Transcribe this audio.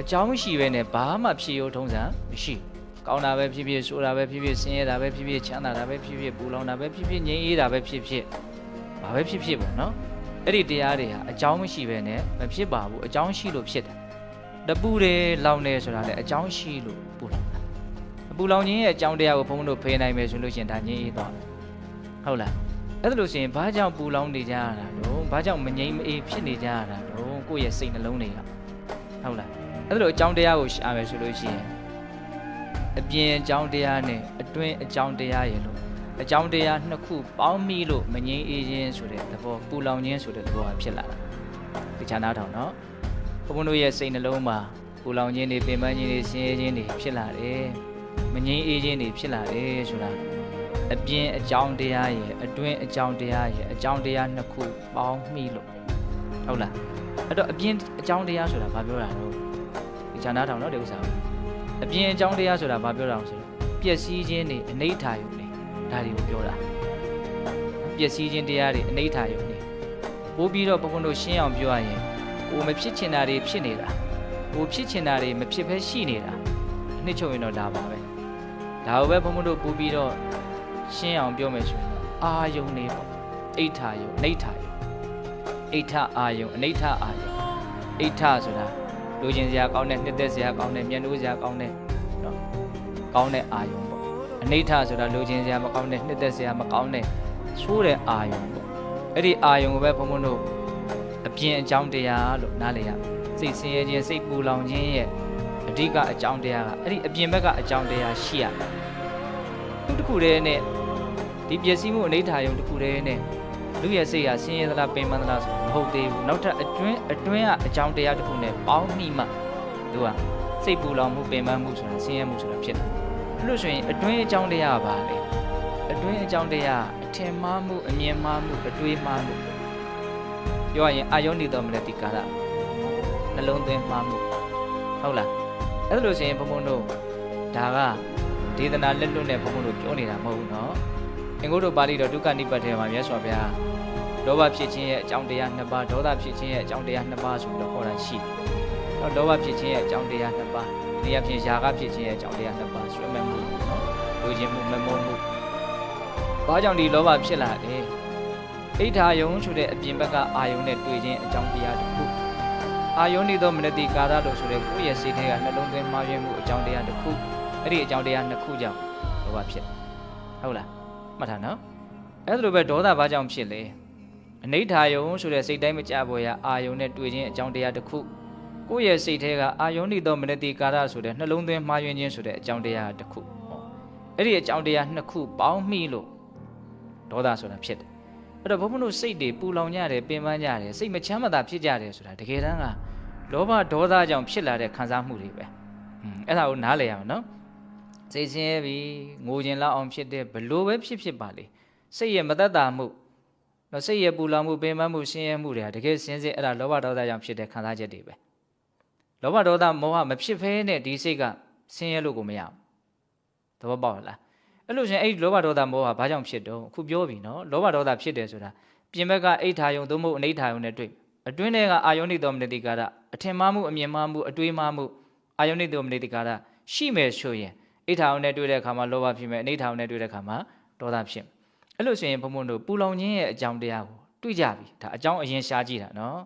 အကြောင်းရှိပဲနဲ့ဘာမှဖြေရိုးထုံးစံမရှိကောင်းတာပဲဖြစ်ဖြစ်ဆိုတာပဲဖြစ်ဖြစ်ဆင်းရဲတာပဲဖြစ်ဖြစ်ချမ်းသာတာပဲဖြစ်ဖြစ်ပူလောင်တာပဲဖြစ်ဖြစ်ငြိမ်းအေးတာပဲဖြစ်ဖြစ်ဘာပဲဖြစ်ဖြစ်ပေါ့နော်အဲ့ဒီတရားတွေဟာအကြောင်းမရှိပဲနဲ့မဖြစ်ပါဘူးအကြောင်းရှိလို့ဖြစ်တယ်တပူတယ်လောင်တယ်ဆိုတာလည်းအကြောင်းရှိလို့ပူလောင်တာအပူလောင်ခြင်းရဲ့အကြောင်းတရားကိုဘုန်းဘုန်းတို့ဖေးနိုင်မယ်ဆိုလို့ရှိရင်ဒါငြိမ်းအေးသွားတယ်ဟုတ်လားအဲ့ဒါလို့ရှိရင်ဘာကြောင့်ပူလောင်နေကြရတာတော့ဘာကြောင့်မငြိမ်းမအေးဖြစ်နေကြရတာတော့ကိုယ့်ရဲ့စိတ်နှလုံးတွေကဟုတ်လား အဲ့ဒါလိုအကြောင်းတရားကိုရှာမယ်ဆိုလို့ရှိရင်အပြင်အကြောင်းတရားနဲ့အတွင်းအကြောင်းတရားရဲ့လို့အကြောင်းတရားနှစ်ခုပေါင်းမိလို့မငြိမ်းအေးခြင်းဆိုတဲ့သဘောပူလောင်ခြင်းဆိုတဲ့သဘောကဖြစ်လာတာဒီချာနာထောင်နော်ဘုန်းဘုန်းတို့ရဲ့စိတ်နှလုံးမှာပူလောင်ခြင်းတွေပင်ပန်းခြင်းတွေဆင်းရဲခြင်းတွေဖြစ်လာတယ်မငြိမ်းအေးခြင်းတွေဖြစ်လာတယ်ဆိုတာအပြင်အကြောင်းတရားရဲ့အတွင်းအကြောင်းတရားရဲ့အကြောင်းတရားနှစ်ခုပေါင်းမိလို့ဟုတ်လားအဲ့တော့အပြင်အကြောင်းတရားဆိုတာဘာပြောတာလဲ ဒီခြာနာထောင်တော့ဒီဥစ္စာကိုအပြင်အကြောင်းတရားဆိုတာဘာပြောတာလဲဆိုတော့ပျက်စီးခြင်းတွေအနိဋ္ဌာယုံတွေဒါတွေကိုပြောတာပျက်စီးခြင်းတရားတွေအနိဋ္ဌာယုံတွေပို့ပြီးတော့ဘုန်းဘုန်းတို့ရှင်းအောင်ပြောရရင်ကိုမဖြစ်ချင်တာတွေဖြစ်နေတာကိုဖြစ်ချင်တာတွေမဖြစ်ဘဲရှိနေတာအနှစ်ချုပ်ရင်တော့ဒါပါပဲဒါကိုပဲဘုန်းဘုန်းတို့ပို့ပြီးတော့ရှင်းအောင်ပြောမယ်ဆိုရင်အာယုံတွေပေါ့အိဋ္ဌာယုံအနိဋ္ဌာယုံအိဋ္ဌအာယုံအနိဋ္ဌအာယုံအိဋ္ဌဆိုတာ လူချင်းစရာကောင်းတဲ့နှစ်သက်စရာကောင်းတဲ့မျက်နှာစရာကောင်းတဲ့နော်ကောင်းတဲ့အာယုံပေါ့အနိဋ္ဌဆိုတာလူချင်းစရာမကောင်းတဲ့နှစ်သက်စရာမကောင်းတဲ့ဆိုးတဲ့အာယုံပေါ့အဲ့ဒီအာယုံကိုပဲဘုံဘုံတို့အပြင်အကြောင်းတရားလို့နားလည်ရစိတ်ဆင်းရဲခြင်းစိတ်ပူလောင်ခြင်းရဲ့အဓိကအကြောင်းတရားကအဲ့ဒီအပြင်ဘက်ကအကြောင်းတရားရှိရမယ်သူတစ်ခုတည်းနဲ့ဒီပျက်စီးမှုအနိဋ္ဌာယုံတစ်ခုတည်းနဲ့ လူရဲ့စိတ်ဟာဆင်းရဲသလားပင်ပန်းသလားဆိုမဟုတ်သေးဘူးနောက်ထပ်အတွင်းအတွင်းကအကြောင်းတရားတစ်ခုနဲ့ပေါင်းမိမှသူကစိတ်ပူလောင်မှုပင်ပန်းမှုဆိုတာဆင်းရဲမှုဆိုတာဖြစ်တယ်အဲ့လို့ဆိုရင်အတွင်းအကြောင်းတရားကဘာလဲအတွင်းအကြောင်းတရားအထင်မှားမှုအမြင်မှားမှုအတွေးမှားမှုပြောရရင်အာယုန်ဒီတော်မလဲဒီကာရနှလုံးသွင်းမှားမှုဟုတ်လားအဲ့လိုဆိုရင်ဘုံဘုံတို့ဒါကဒေသနာလက်လွတ်နဲ့ဘုံဘုံတို့ပြောနေတာမဟုတ်ဘူးเนาะအင်္ဂုတ္တပါဠိတော်ဒုက္ခနိပတ်ထဲမှာမြတ်စွာဘုရား လောဘဖြစ်ခြင်းရဲ့အကြောင်းတရားနှစ်ပါးဒေါသဖြစ်ခြင်းရဲ့အကြောင်းတရားနှစ်ပါးဆိုပြီးတော့ဟောတာရှိတယ်။တော့လောဘဖြစ်ခြင်းရဲ့အကြောင်းတရားနှစ်ပါး။ဒီအဖြစ်ຢာကဖြစ်ခြင်းရဲ့အကြောင်းတရားနှစ်ပါးဆွဲမဲ့မှုနော်။လူချင်းမှုမမုန်းမှု။ဘာကြောင့်ဒီလောဘဖြစ်လာလဲ။အိဋ္ဌာယုံဆိုတဲ့အပြင်ဘက်ကအာယုံနဲ့တွေ့ခြင်းအကြောင်းတရားတစ်ခု။အာယုံနေသောမနတိကာရလို့ဆိုတဲ့ကိုယ့်ရဲ့စိတ်ထဲကနှလုံးသွင်းမှားယွင်းမှုအကြောင်းတရားတစ်ခု။အဲ့ဒီအကြောင်းတရားနှစ်ခုကြောင့်လောဘဖြစ်။ဟုတ်လား။မှတ်ထားနော်။အဲ့ဒါလိုပဲဒေါသဘာကြောင့်ဖြစ်လဲ။ အနိဋ္ဌာယုံဆိုတဲ့စိတ်တိုင်းမကြပေါ်ရအာယုံနဲ့တွေ့ခြင်းအကြောင်းတရားတစ်ခုကိုယ့်ရဲ့စိတ်ထဲကအာယုံဤသောမနတိကာရဆိုတဲ့နှလုံးသွင်းမှားယွင်းခြင်းဆိုတဲ့အကြောင်းတရားတစ်ခုဟောအဲ့ဒီအကြောင်းတရားနှစ်ခုပေါင်းမိလို့ဒေါသဆိုတာဖြစ်တယ်အဲ့တော့ဘုန်းဘုန်းတို့စိတ်တွေပူလောင်ကြတယ်ပင်ပန်းကြတယ်စိတ်မချမ်းမသာဖြစ်ကြတယ်ဆိုတာတကယ်တမ်းကလောဘဒေါသကြောင့်ဖြစ်လာတဲ့ခံစားမှုတွေပဲอืมအဲ့ဒါကိုနားလည်ရမယ်နော်စိတ်ဆင်းရဲပြီငိုခြင်းလောက်အောင်ဖြစ်တဲ့ဘလို့ပဲဖြစ်ဖြစ်ပါလေစိတ်ရဲ့မသက်တာမှု တော့စိတ်ရပူလောင်မှုပင်ပန်းမှုဆင်းရဲမှုတွေကတကယ်စင်းစစ်အဲ့ဒါလောဘဒေါသကြောင့်ဖြစ်တဲ့ခံစားချက်တွေပဲလောဘဒေါသမောဟမဖြစ်ဖဲနဲ့ဒီစိတ်ကဆင်းရဲလို့ကိုမရဘူးသဘောပေါက်လားအဲ့လိုရှင်အဲ့ဒီလောဘဒေါသမောဟဘာကြောင့်ဖြစ်တော့အခုပြောပြီနော်လောဘဒေါသဖြစ်တယ်ဆိုတာပြင်ဘက်ကအိဋ္ဌာယုံသို့မဟုတ်အနိဋ္ဌာယုံနဲ့တွေ့အတွင်းထဲကအာယုန်နိတော်မနတိကာရအထင်မှားမှုအမြင်မှားမှုအတွေးမှားမှုအာယုန်နိတော်မနတိကာရရှိမယ်ဆိုရင်အိဋ္ဌာယုံနဲ့တွေ့တဲ့အခါမှာလောဘဖြစ်မယ်အနိဋ္ဌာယုံနဲ့တွေ့တဲ့အခါမှာဒေါသဖြစ်မယ် အဲ့လိုဆိုရင်ဘုံဘုံတို့ပူလောင်ခြင်းရဲ့အကြောင်းတရားကိုတွေ့ကြပြီဒါအကြောင်းအရင်ရှားကြည့်တာနော်